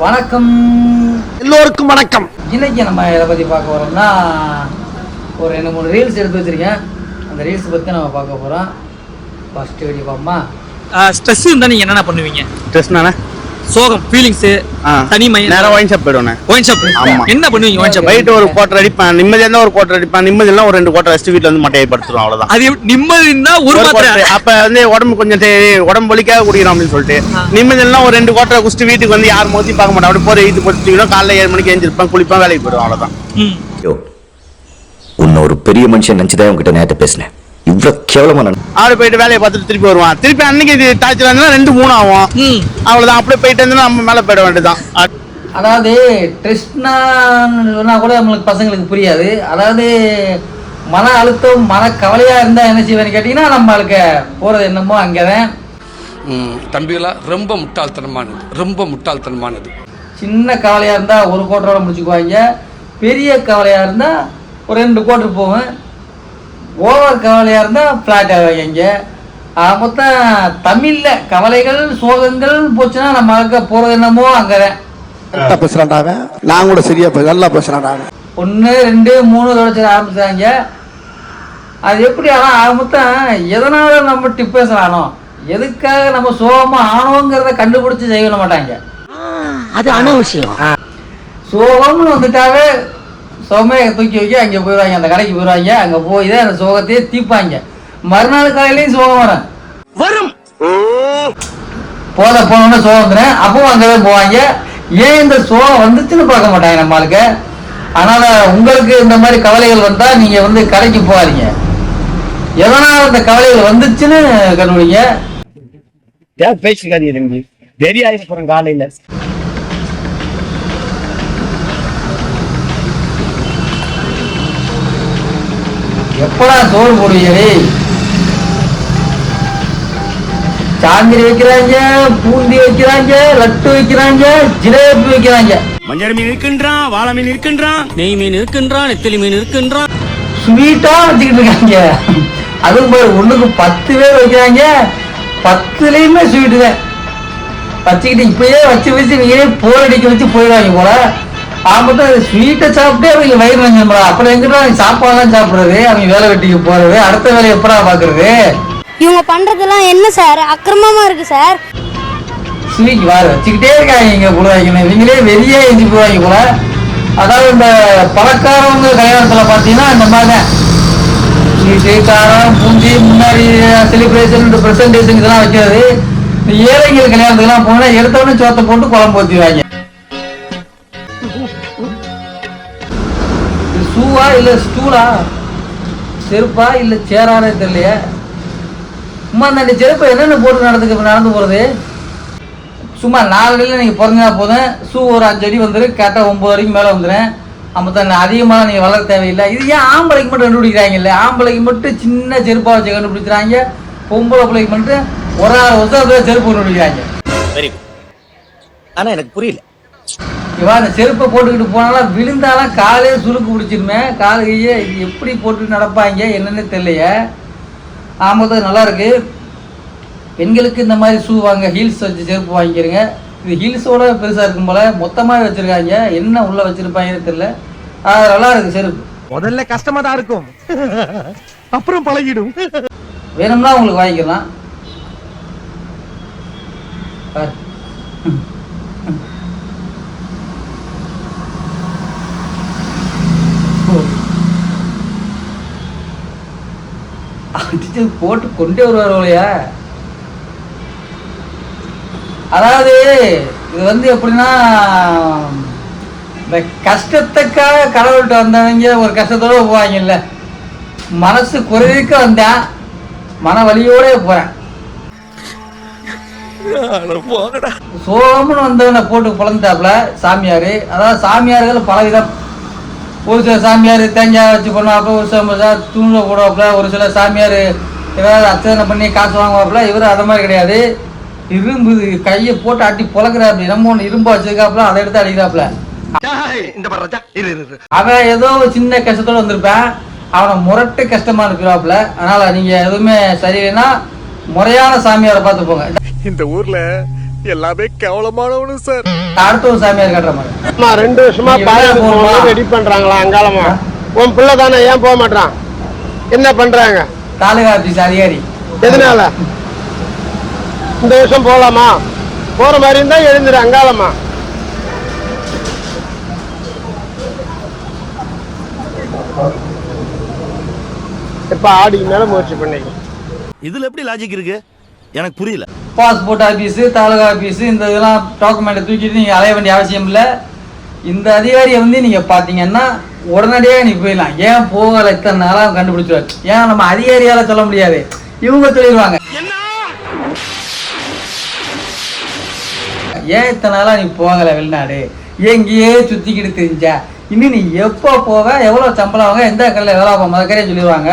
வணக்கம். எல்லோருக்கும் வணக்கம். இன்னைக்கு நம்ம எதை பற்றி பார்க்க போகிறோம்னா ஒரு ரெண்டு மூணு ரீல்ஸ் எடுத்து வச்சிருக்கேன். அந்த ரீல்ஸ் பற்றி நம்ம பார்க்க போகிறோம் ஃபஸ்ட்டு வீடியோ பார்ப்போமா? ஸ்ட்ரெஸ் இருந்தா நீங்க என்னென்ன பண்ணுவீங்க? ட்ரெஸ்னானே சோகம் ஃபீலிங்ஸ் தனிமை நேரம் ஒயின் ஷாப் போயிடுவேன் ஒயின் ஷாப் ஆமா. என்ன பண்ணுவீங்க ஒயின் ஷாப் போயிட்டு ஒரு கோட்டர் அடிப்பேன் நிம்மதியா இருந்தா ஒரு கோட்டர் அடிப்பேன் நிம்மதி இல்லைனா ஒரு ரெண்டு கோட்டர் வச்சுட்டு வீட்டுல வந்து மட்டையை படுத்துரும் அவ்வளவுதான். அது எப்படி- நிம்மதி இருந்தா ஒரு மாத்திரை. அப்ப வந்து உடம்பு கொஞ்சம் சரி, உடம்பு வலிக்காக குடிக்கிறோம் அப்படின்னு சொல்லிட்டு. நிம்மதி இல்லைனா ஒரு ரெண்டு கோட்டரை குடிச்சிட்டு வீட்டுக்கு வந்து யார் மோதி பார்க்க மாட்டோம் அப்படி போற வீட்டு போட்டு காலைல ஏழு மணிக்கு எழுந்திருப்பேன் குளிப்பேன் வேலைக்கு போயிடுவோம் அவ்வளவுதான். உன்னை ஒரு பெரிய மனுஷன் நினைச்சுதான் உன்கிட்ட நேரத்தை பேசினேன். இவ்வளவு கேவலமா போயிட்டு வேலையை பார்த்துட்டு திருப்பி வருவான். திருப்பி அன்னைக்கு இது டார்ச்சர் இருந்தா ரெண்டு மூணு ஆகும். ம். அவ்வளவுதான். அப்படியே போயிட்டு இருந்தா நம்ம மேல போயிட வேண்டியதுதான். அதாவது ட்ரெஸ்ட்னான்னு கூட நம்மளுக்கு பசங்களுக்கு புரியாது. அதாவது மன அழுத்தம் மன கவலையாக இருந்தால் என்ன செய்வேன்னு கேட்டிங்கன்னா நம்மளுக்கு போகிறது என்னமோ அங்கே தான் ம், தம்பிகளா ரொம்ப முட்டாள்தனமானது. ரொம்ப முட்டாள்தனமானது. சின்ன கவலையாக இருந்தால் ஒரு கோட்டரோட முடிச்சுக்குவாங்க. பெரிய கவலையாக இருந்தால் ஒரு ரெண்டு கோட்டர் போவேன். ஓவர் கவலையாக இருந்தால் ஃப்ளாட் ஆவாங்க ஆக மொத்தம் தமிழில் கவலைகள் சோகங்கள் போச்சுன்னா நம்ம அங்கே போகிறது என்னமோ அங்கே தான் கரெக்டா பேசுறான்டா அவன் நான் கூட சரியா நல்லா அவன் ஒன்று ரெண்டு மூணு தொடச்சு ஆரம்பிச்சாங்க. அது எப்படி ஆனால் ஆக மொத்தம் எதனால நம்ம டிப்பேசன் ஆனோம் எதுக்காக நம்ம சோகமாக ஆனோங்கிறத கண்டுபிடிச்சு செய்ய மாட்டாங்க. அது அனாவசியம். சோகம்னு வந்துட்டாவே சோமே தூக்கி வைக்க அங்கே போயிடுவாங்க. அந்த கடைக்கு போயிடுவாங்க. அங்கே போய் தான் அந்த சோகத்தையே தீர்ப்பாங்க. மறுநாள் காலையிலையும் சோகம் வரும். வரும். போத போனோன்னு சோகம் வந்துடும் அப்பவும் அங்கே தான் போவாங்க. ஏன் இந்த சோகம் வந்துச்சுன்னு பார்க்க மாட்டாங்க நம்மளுக்கு அதனால் உங்களுக்கு இந்த மாதிரி கவலைகள் வந்தால் நீங்கள் வந்து கடைக்கு போகாதீங்க. எதனால் அந்த கவலைகள் வந்துச்சுன்னு கண்டுபிடிங்க. பேசிக்காதீங்க? தெரியாது காலையில. எப்படா சோறு போடுவீங்க டேய்? சாந்திரி வைக்கிறாங்க பூந்தி வைக்கிறாங்க லட்டு வைக்கிறாங்க ஜிலேபி வைக்கிறாங்க. மஞ்சள் மீன் இருக்கின்றான் வாழை மீன் இருக்கின்றான் நெய் மீன் இருக்கின்றான் நெத்திலி மீன் இருக்கின்றான். ஸ்வீட்டா வச்சுக்கிட்டு இருக்காங்க. அதுவும் பாரு ஒண்ணுக்கு பத்து பேர் வைக்கிறாங்க. பத்துலயுமே ஸ்வீட்டு தான் வச்சுக்கிட்டு இப்பயே வச்சு வச்சு நீங்களே போர் அடிக்க வச்சு போயிடுவாங்க போல. ஆமாம் ஸ்வீட்டை சாப்பிட்டே அவங்க வயிறு நஞ்சம்பா அப்புறம் எங்கிட்ட சாப்பாடுலாம் சாப்பிடுறது? அவங்க வேலை வெட்டிக்கு போறது? அடுத்த வேலையை எப்படா பாக்குறது இவங்க பண்றதெல்லாம் என்ன சார்? அக்கிரமமா இருக்கு சார். ஸ்வீட் வாரு வச்சுக்கிட்டே இருக்காங்க இங்க கூட. வைக்கணும் இவங்களே வெளியே எஞ்சி போவாங்க போல அதாவது இந்த பணக்காரவங்க கல்யாணத்துல பாத்தீங்கன்னா இந்த மாதிரி தான். ஸ்வீட்டு காரம் பூந்தி முன்னாடி செலிப்ரேஷன் ப்ரெசன்டேஷன் இதெல்லாம் வைக்கிறது. ஏழைகள் கல்யாணத்துக்குலாம் போனா எடுத்த உடனே சோத்தை போட்டு குழம்பு ஊற்றிடுவாங்க இல்லை ஸ்டூலா செருப்பா? இல்லை சேரானே தெரியலையே. சும்மா அந்த செருப்பை என்னென்ன போட்டு நடந்துக்கு நடந்து போறது? சும்மா நாலு அடியில் நீங்கள் பிறந்தா போதும். ஷூ ஒரு அஞ்சு அடி வந்துடும் கேட்டால் ஒம்பது வரைக்கும் மேலே வந்துடும் அப்போ தான் அதிகமாக நீங்கள் வளர தேவையில்லை. இது ஏன் ஆம்பளைக்கு மட்டும் கண்டுபிடிக்கிறாங்கல்ல ஆம்பளைக்கு மட்டும் சின்ன செருப்பாக வச்சு கண்டுபிடிக்கிறாங்க. பொம்பளை பிள்ளைக்கு மட்டும் ஒரு ஆறு வருஷம் செருப்பு கண்டுபிடிக்கிறாங்க. வெரி குட் ஆனா எனக்கு புரியல. இவன் அந்த செருப்பை போட்டுக்கிட்டு போனாலும் விழுந்தாலும் காலே சுருக்கு பிடிச்சிருமே. கால் கையே இது எப்படி போட்டு நடப்பாங்க என்னன்னு தெரியலையே. ஆமாம் நல்லா இருக்கு. பெண்களுக்கு இந்த மாதிரி ஷூ வாங்க ஹீல்ஸ் வச்சு செருப்பு வாங்கிக்கிறங்க. இது ஹீல்ஸோட பெருசாக இருக்கும் போல மொத்தமாக வச்சுருக்காங்க. என்ன உள்ளே வச்சுருப்பாங்கன்னு தெரியல. அது நல்லா இருக்கு செருப்பு. முதல்ல கஷ்டமா தான் இருக்கும். அப்புறம் பழகிடும். வேணும்னா உங்களுக்கு வாங்கிக்கலாம். அடிச்சு போட்டு கொண்டே வருவாரோலையா அதாவது இது வந்து எப்படின்னா இந்த கஷ்டத்துக்காக கடவுள்கிட்ட வந்தவங்க ஒரு கஷ்டத்தோட போவாங்கல்ல. மனசு குறைவுக்கு வந்தேன் மன வலியோட போறேன். சோகம்னு வந்தவனை போட்டு பிளந்தாப்புல சாமியார். அதாவது சாமியார்கள் பலவிதம். ஒரு சில சாமியார் தேங்காய் வச்சு பண்ணுவாப்புல ஒரு சில தூண போடுவாப்புல ஒரு சில சாமியார் ஏதாவது அர்ச்சனை பண்ணி காசு வாங்குவாப்புல இவர் அது மாதிரி கிடையாது. இரும்பு கையை போட்டு அட்டி பொழக்கிறாப்புல நம்ம ஒன்று இரும்பு வச்சிருக்காப்புல அதை எடுத்து அடிக்கிறாப்புல. அவன் ஏதோ ஒரு சின்ன கஷ்டத்தோட வந்திருப்பான். அவனை முரட்டு கஷ்டமா இருக்கிறாப்புல அதனால நீங்க எதுவுமே சரியில்லைன்னா முறையான சாமியாரை பார்த்து போங்க. இந்த ஊர்ல எல்லாமே கேவலமானவனு சார். அடுத்த ஒரு சாமியார் காட்டுற மாதிரி. அம்மா ரெண்டு வருஷமா போகணுமா? ரெடி பண்றாங்களா அங்காளமா உன் பிள்ளை தானே ஏன் போக மாட்டான் என்ன பண்றாங்க? தாலுகா ஆபீஸ் அதிகாரி. எதனால? இந்த வருஷம் போலாமா? போற மாதிரி இருந்தா எழுந்துரு அங்காளமா இப்ப ஆடிக்கு மேல முயற்சி பண்ணிக்க. இதுல எப்படி லாஜிக் இருக்கு? எனக்கு புரியல. பாஸ்போர்ட் ஆஃபீஸு தாலுகா ஆஃபீஸு இந்த இதெல்லாம் டாக்குமெண்ட்டை தூக்கிட்டு நீங்கள் அலைய வேண்டிய அவசியம் இல்லை. இந்த அதிகாரியை வந்து நீங்கள் பார்த்தீங்கன்னா உடனடியாக நீ போயிடலாம். ஏன் போகலை இத்தனை நாளாக கண்டுபிடிச்சிருவாரு? ஏன் நம்ம அதிகாரியால் சொல்ல முடியாது? இவங்க சொல்லிடுவாங்க. ஏன் இத்தனை நாளாக நீ போகலை வெளிநாடு? எங்கேயே சுற்றிக்கிட்டு தெரிஞ்சா. இன்னும் நீ எப்போ போக எவ்வளோ சம்பளம் வாங்க? எந்த கடையில் எவ்வளோ ஆகும் முதக்கரையே சொல்லிடுவாங்க.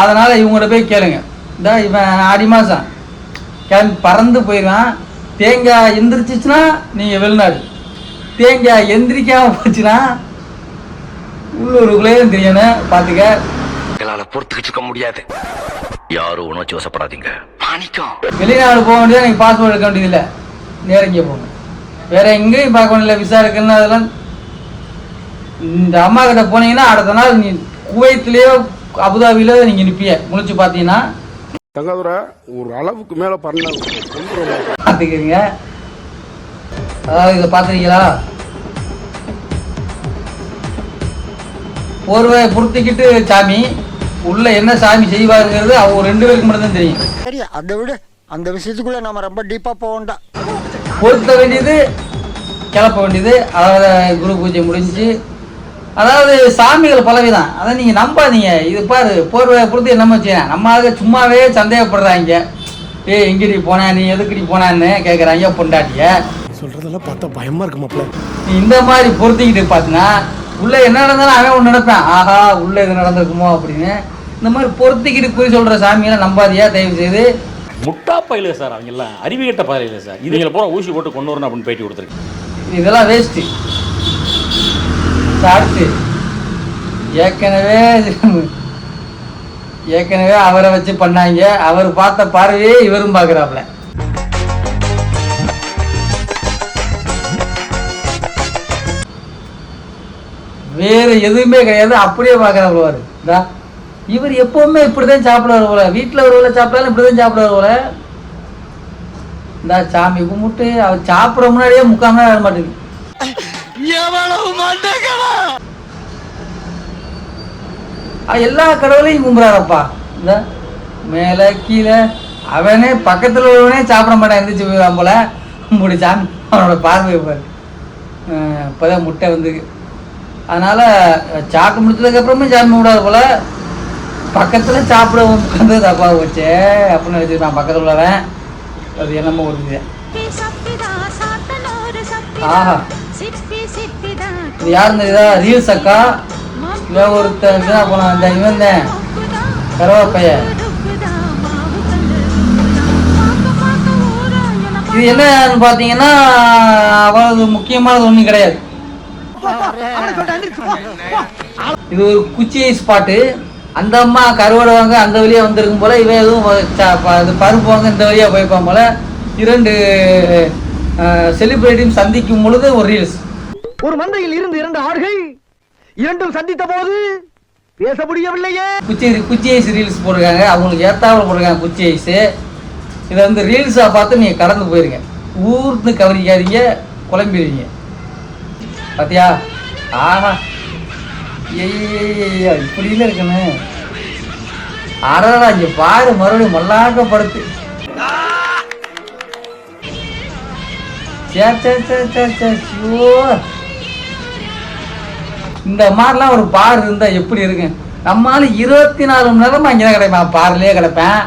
அதனால இவங்கள்ட்ட போய் கேளுங்க. இந்த இவன் ஆடி மாதம் கிளம்பி பறந்து போயிடுவான். தேங்காய் எந்திரிச்சிச்சுன்னா நீங்கள் வெளிநாடு. தேங்காய் எந்திரிக்காம போச்சுன்னா உள்ளூருக்குள்ளேயே தெரியணும். பார்த்துக்க எங்களால பொறுத்துக்கிட்டு இருக்க முடியாது. யாரும் உணர்ச்சி வசப்படாதீங்க பாணிக்கம் வெளிநாடு போக வேண்டியது நீங்கள் பாஸ்போர்ட் எடுக்க வேண்டியதில்லை. நேர இங்கே போங்க. வேற எங்கேயும் பார்க்க வேண்டியதில்லை. விசா இருக்குன்னு அதெல்லாம் இந்த அம்மா கிட்ட போனீங்கன்னா அடுத்த நாள் நீ குவைத்திலேயோ அபுதாபியிலோ நீங்கள் நிற்பிய முழிச்சு பார்த்தீங்கன்னா தங்கதுரை ஒரு அளவுக்கு மேல பண்ண பார்த்துக்கிறீங்க. அதாவது இதை பார்த்துருக்கீங்களா போர்வை பொருத்திக்கிட்டு சாமி உள்ள என்ன சாமி செய்வாருங்கிறது அவங்க ரெண்டு பேருக்கு மட்டும் தான் தெரியும். சரி அதை விட. அந்த விஷயத்துக்குள்ள நம்ம ரொம்ப டீப்பா போக வேண்டாம். பொருத்த வேண்டியது கிளப்ப வேண்டியது. அதாவது குரு பூஜை முடிஞ்சு அதாவது சாமிகள் பலவிதான் அதை நீங்கள் நம்பாதீங்க. இது பாரு போர்வை பொறுத்து என்ன செய்யலாம் நம்ம ஆளுங்க சும்மாவே சந்தேகப்படுறாங்க. ஏய் எங்கடி போன? நீ எதுக்குடி போனான்னு கேட்குறாங்க பொண்டாட்டிய. சொல்றதெல்லாம் பார்த்தா பயமா இருக்கு மாப்ள நீ இந்த மாதிரி பொருத்திக்கிட்டு பார்த்தீங்கன்னா உள்ள என்ன நடந்தாலும் அவன் ஒன்று நினைப்பேன் ஆஹா உள்ள இது நடந்திருக்குமோ அப்படின்னு. இந்த மாதிரி பொருத்திக்கிட்டு குறி சொல்கிற சாமியெல்லாம் நம்பாதியா தயவு செய்து முட்டா பயில சார் அவங்க எல்லாம் அறிவுகட்ட பயில சார். இதுங்களை பூரா ஊசி போட்டு கொண்டு வரணும் அப்படின்னு பேட்டி கொடுத்துருக்கேன் இதெல்லாம் வேஸ்ட்டு அடுத்து ஏற்கனவே ஏற்கனவே அவரை வச்சு பண்ணாங்க. அவர் பார்த்த பார்வையே இவரும் பார்க்குறாப்புல. வேறு எதுவுமே கிடையாது. அப்படியே பார்க்குறாப்புல வாரு இந்தா இவர் எப்பவுமே இப்படிதான் சாப்பிடுவார் போல. வீட்டில் ஒருவேளை சாப்பிட்டாலும் இப்படிதான் சாப்பிடுவார் போல. இந்த சாமி கும்பிட்டு அவர் சாப்பிட்ற முன்னாடியே முக்காம வர மாட்டேங்குது. அவன் எல்லா கடவுளையும் கும்பிட்றாரப்பா. இந்த மேலே கீழே அவனே பக்கத்தில் உள்ளவனே சாப்பிட மாட்டான் எந்திரிச்சு போயிடுவான் போல. முடி சாமி அவனோட பார்வை பாரு இப்போதான் முட்டை வந்து அதனால சாப்பிட்டு முடிச்சதுக்கப்புறமே சாமி விடாது போல பக்கத்தில் சாப்பிட உட்காந்து தப்பா போச்சே அப்படின்னு நினச்சிருப்பான் பக்கத்தில் உள்ளவன். அது என்னமோ ஒரு ஆஹா. இது யார் இந்த இதா ரீல்ஸ் அக்கா. இவன் ஒருத்தன் இதான் போனான். அந்த இவன் தான். பையன் இது என்னன்னு பார்த்தீங்கன்னா அவ்வளவு முக்கியமானது ஒன்றும் கிடையாது. இது ஒரு குச்சி ஸ்பாட்டு அந்த அம்மா கருவாடு வாங்க அந்த வழியாக வந்திருக்கும் போல இவன் எதுவும் இது பருப்பு வாங்க இந்த வழியாக போய்ப்பான் போல. இரண்டு செலிபிரிட்டியும் சந்திக்கும் பொழுது ஒரு ரீல்ஸ் ஒரு மந்தையில் இருந்து இரண்டு ஆடுகள் இரண்டும் சந்தித்த போது பேச முடியவில்லையே குச்சி குச்சி ஐஸ் ரீல்ஸ் போட்டிருக்காங்க அவங்களுக்கு ஏத்தாவில் போட்டிருக்காங்க குச்சி ஐஸ் இதை வந்து ரீல்ஸாக பார்த்து நீங்கள் கடந்து போயிருங்க ஊர்ந்து கவனிக்காதீங்க குழம்பிடுவீங்க பாத்தியா ஆஹா ஐயா இப்படில இருக்குன்னு அடடா இங்கே பாரு மறுபடியும் மல்லாக்க படுத்து சே சே சே சே சே ஐயோ. இந்த மாதிரிலாம் ஒரு பார் இருந்தா எப்படி இருக்கு? நம்மால இருபத்தி நாலு மணி நேரமா இங்கே தான் கிடைப்பேன் பார்லயே கிடப்பேன்.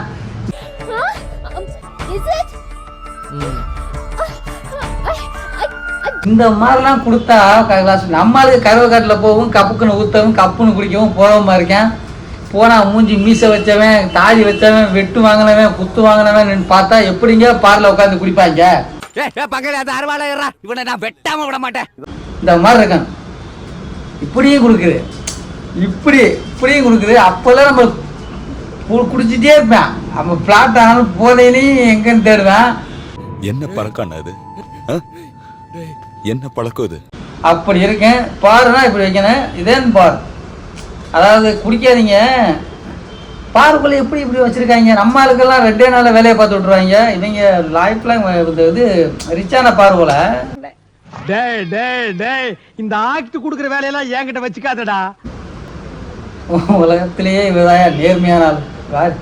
இந்த மாதிரிலாம் கொடுத்தா கைலாஸ் நம்மளுக்கு கருவ காட்டில் போகவும் கப்புக்குன்னு ஊற்றவும் கப்புன்னு குடிக்கவும் போகாம இருக்கேன். போனா மூஞ்சி மீசை வச்சவன் தாடி வச்சவன் வெட்டு வாங்கினவன் குத்து வாங்கினவன் பார்த்தா எப்படிங்க பார்ல உட்காந்து குடிப்பாங்க? இவனை நான் வெட்டாம விட மாட்டேன். இந்த மாதிரி இருக்கான் இப்படியும் கொடுக்குது. இப்படி இப்படியும் கொடுக்குது. அப்போல்லாம் நம்ம குடிச்சிட்டே இருப்பேன். அப்போ பிளாட் ஆனாலும் போதையிலையும் எங்கன்னு தேடுவேன். என்ன பழக்கம் அது? என்ன பழக்கம் இது? அப்படி இருக்கேன். பாருனா இப்படி வைக்கணும். இதேன்னு பார். அதாவது குடிக்காதீங்க. பாருக்குள்ள எப்படி இப்படி வச்சிருக்காங்க. நம்ம ஆளுக்கெல்லாம் ரெண்டே நாளில் வேலையை பார்த்து விட்ருவாங்க இவங்க லைஃப்லாம் இது ரிச்சான பார்வோல டேய் டேய் டேய் இந்த ஆக்ட் குடுக்குற வேலையெல்லாம் என்கிட்ட வச்சுக்காதடா. உலகத்திலேயே இவதாயா நேர்மையான ஆள். வார்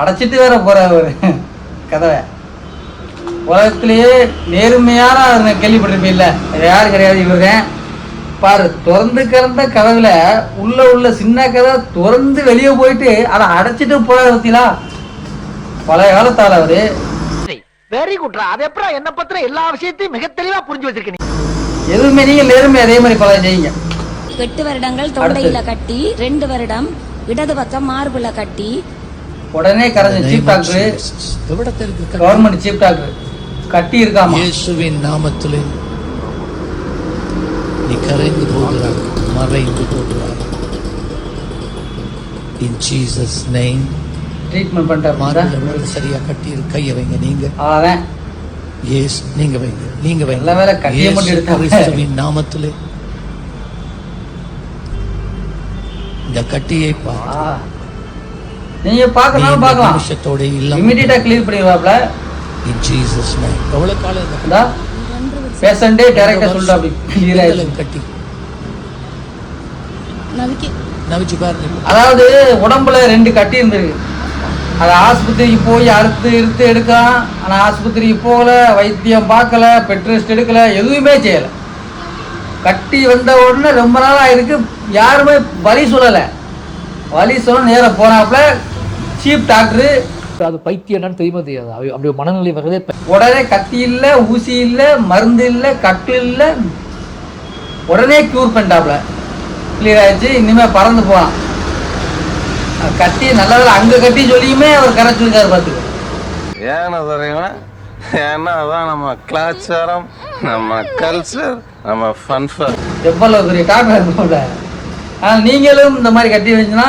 அடைச்சிட்டு வேற போற ஒரு கதவை. உலகத்திலேயே நேர்மையான ஆள் கேள்விப்பட்டிருப்பீல்ல? யாரும் கிடையாது இவருதான். பாரு திறந்து கிடந்த கதவுல உள்ள உள்ள சின்ன கதை திறந்து வெளியே போயிட்டு அதை அடைச்சிட்டு போற பத்திலா பழைய காலத்தால் அவரு. வெரி குட்ரா அது எப்பறம் என்ன பத்திர எல்லா விஷயத்தையும் மிக தெளிவா புரிஞ்சு வச்சிருக்க நீ? எதுவுமே நீங்க நேர்மை அதே மாதிரி பல செய்யுங்க. எட்டு வருடங்கள் தொண்டையில கட்டி ரெண்டு வருடம் இடது பக்கம் மார்புல கட்டி. உடனே கரைஞ்ச chief doctor government chief doctor கட்டி? இருக்காமா? இயேசுவின் நாமத்திலே. நீ கரைந்து போகிறாய் மறைந்து போகிறாய். இன் ஜீசஸ் நேம் ட்ரீட்மெண்ட் பண்ணிட்டாரு சரியா கட்டி கையை வைங்க நீங்க. அதான் எஸ் நீங்க வைங்க நீங்க வைங்க. நல்ல வேளை கட்டியை மட்டும் எடுத்தாங்க. நாமத்திலே. இந்த கட்டியை பா. நீங்க பார்க்கணும் பார்க்கலாம். நிமிஷத்தோட இல்லாம இமிடியேட்டா கிளியர் பண்ணிடுவாப்ல. இன் ஜீசஸ் நேம் எவ்வளவு காலம் இந்தா பேஷண்டே டைரக்டா சொல்லிட்டு அப்படி. கிளியர் ஆயிடுச்சு. கட்டி. நவிக்கி. நவிச்சு பாருங்க. அதாவது உடம்புல ரெண்டு கட்டி இருந்திருக்கு. அது ஆஸ்பத்திரிக்கு போய் அறுத்து இறுத்து எடுக்கலாம் ஆனா ஆஸ்பத்திரிக்கு போகல வைத்தியம் பார்க்கல பெட் ரெஸ்ட் எடுக்கல எதுவுமே செய்யல. கட்டி வந்த உடனே ரொம்ப நாள் ஆயிருக்கு. யாருமே வழி சொல்லலை. வழி சொல்ல நேரா போனாப்புல சீப் டாக்டரு அது பைத்தியம் என்னன்னு தெரியுமா தெரியாது. அப்படியே மனநிலை வர்றதே பை- உடனே கத்தி இல்லை ஊசி இல்லை மருந்து இல்லை கட்டு இல்லை. உடனே க்யூர் பண்ணிட்டாப்ல கிளியர் ஆயிடுச்சு. இனிமே பறந்து போகலாம் கட்டி நல்ல வேளை அங்கே கட்டி சொல்லியுமே அவர் கரைச்சிருக்காரு பார்த்துக்க. ஏன்னா தெரியுமா? ஏன்னா அதான் நம்ம கலாச்சாரம் நம்ம கல்ச்சர் நம்ம ஃபன்ஃபர் எவ்வளோ பெரிய டாக்டர் இருக்கும்ல ஆனால் நீங்களும் இந்த மாதிரி கட்டி வச்சுன்னா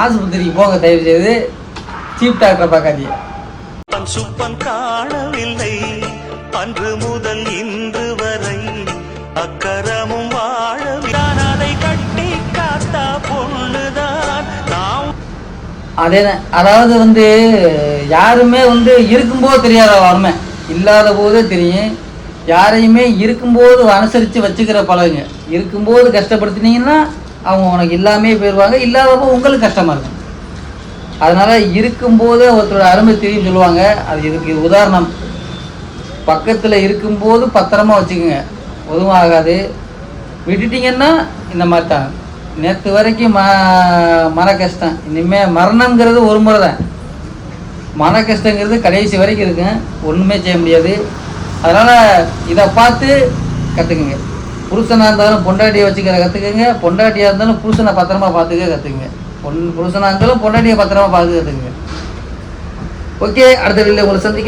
ஆஸ்பத்திரிக்கு போங்க தயவு செய்து சீப் டாக்டரை பார்க்காதீங்க. சுப்பன் காணவில்லை. அன்று முதல் இன்று வரை அக்கரமும் அதே அதாவது வந்து யாருமே வந்து இருக்கும்போது தெரியாத வறுமை. இல்லாத போதே தெரியும். யாரையுமே இருக்கும்போது அனுசரித்து வச்சுக்கிற பழகுங்க. இருக்கும்போது கஷ்டப்படுத்தினீங்கன்னா அவங்க உனக்கு இல்லாமே போயிடுவாங்க இல்லாதப்போ உங்களுக்கு கஷ்டமாக இருக்கும். அதனால் இருக்கும்போதே ஒருத்தரோட அருமை தெரியும் சொல்லுவாங்க. அது இதுக்கு உதாரணம். பக்கத்தில் இருக்கும்போது பத்திரமா வச்சுக்கோங்க. எதுவும் ஆகாது. விட்டுட்டிங்கன்னா இந்த மாதிரி தான். நேற்று வரைக்கும் ம மன கஷ்டம் இனிமேல் மரணங்கிறது ஒரு முறை தான் மன கஷ்டங்கிறது கடைசி வரைக்கும் இருக்கும். ஒன்றுமே செய்ய முடியாது. அதனால் இதை பார்த்து கற்றுக்குங்க புருஷனாக இருந்தாலும் பொண்டாட்டியை வச்சுக்கிற கற்றுக்குங்க பொண்டாட்டியாக இருந்தாலும் புருஷனை பத்திரமா பார்த்துக்க கற்றுக்குங்க பொன் புருஷனாக இருந்தாலும் பொண்டாட்டியை பத்திரமா பார்த்து கற்றுக்குங்க ஓகே அடுத்த வீட்டில் உங்களை சந்திக்க